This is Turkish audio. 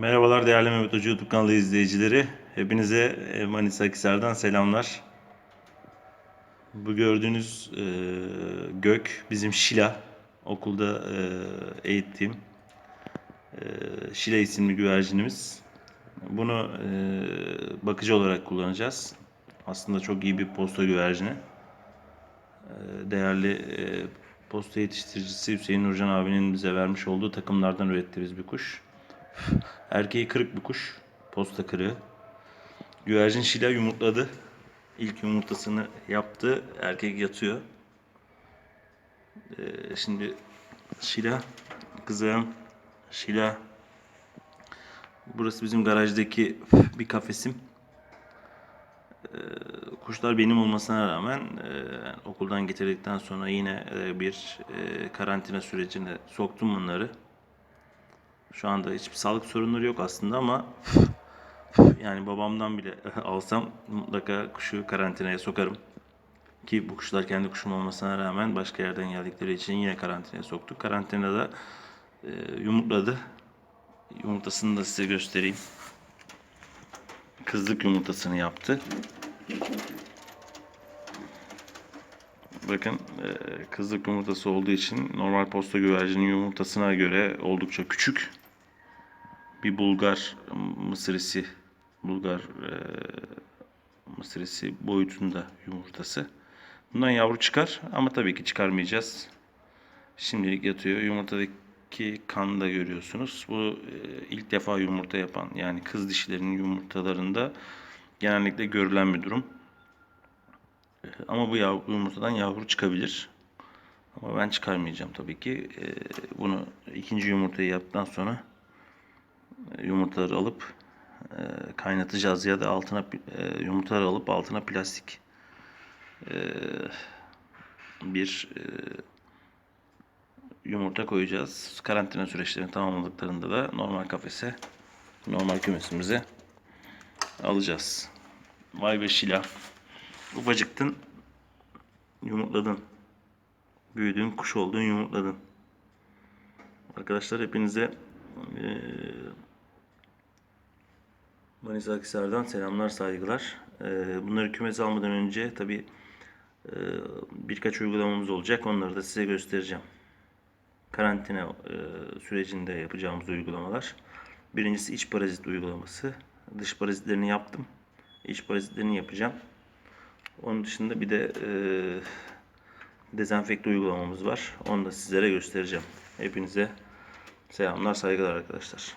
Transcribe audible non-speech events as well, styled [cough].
Merhabalar değerli Mehmet Hoca YouTube kanalı izleyicileri. Hepinize e, Manisa Akhisar'dan selamlar. Bu gördüğünüz e, gök bizim Şila. Okulda e, eğittiğim e, Şila isimli güvercinimiz. Bunu e, bakıcı olarak kullanacağız. Aslında çok iyi bir posta güvercini. E, değerli e, posta yetiştiricisi Hüseyin Nurcan abinin bize vermiş olduğu takımlardan ürettiğimiz bir kuş. Erkeği kırık bir kuş. Posta kırığı. Güvercin şila yumurtladı. İlk yumurtasını yaptı. Erkek yatıyor. Ee, şimdi şila kızım şila burası bizim garajdaki bir kafesim. Ee, kuşlar benim olmasına rağmen e, okuldan getirdikten sonra yine e, bir e, karantina sürecine soktum bunları. Şu anda hiçbir sağlık sorunları yok aslında ama [laughs] yani babamdan bile [laughs] alsam mutlaka kuşu karantinaya sokarım. Ki bu kuşlar kendi kuşum olmasına rağmen başka yerden geldikleri için yine karantinaya soktuk. Karantinada e, yumurtladı. Yumurtasını da size göstereyim. Kızlık yumurtasını yaptı. Bakın e, kızlık yumurtası olduğu için normal posta güvercinin yumurtasına göre oldukça küçük. Bir Bulgar mısırisi, Bulgar e, mısırisi boyutunda yumurtası. Bundan yavru çıkar ama tabii ki çıkarmayacağız. Şimdilik yatıyor. Yumurtadaki kan da görüyorsunuz. Bu e, ilk defa yumurta yapan yani kız dişilerin yumurtalarında genellikle görülen bir durum. Ama bu yavru, yumurtadan yavru çıkabilir. Ama ben çıkarmayacağım tabii ki. E, Bunu ikinci yumurtayı yaptıktan sonra e, yumurtaları alıp e, kaynatacağız ya da altına e, yumurtaları alıp altına plastik e, bir e, yumurta koyacağız. Karantina süreçlerini tamamladıklarında da normal kafese, normal kümesimize alacağız. Vay be Şila. Ufacıktın, yumurtladın. Büyüdün, kuş oldun, yumurtladın. Arkadaşlar hepinize eee Manisa Akhisar'dan selamlar, saygılar. Eee, bunları kümese almadan önce tabi birkaç uygulamamız olacak. Onları da size göstereceğim. Karantina eee, sürecinde yapacağımız uygulamalar. Birincisi iç parazit uygulaması. Dış parazitlerini yaptım. İç parazitlerini yapacağım. Onun dışında bir de eee dezenfekte uygulamamız var. Onu da sizlere göstereceğim. Hepinize selamlar, saygılar arkadaşlar.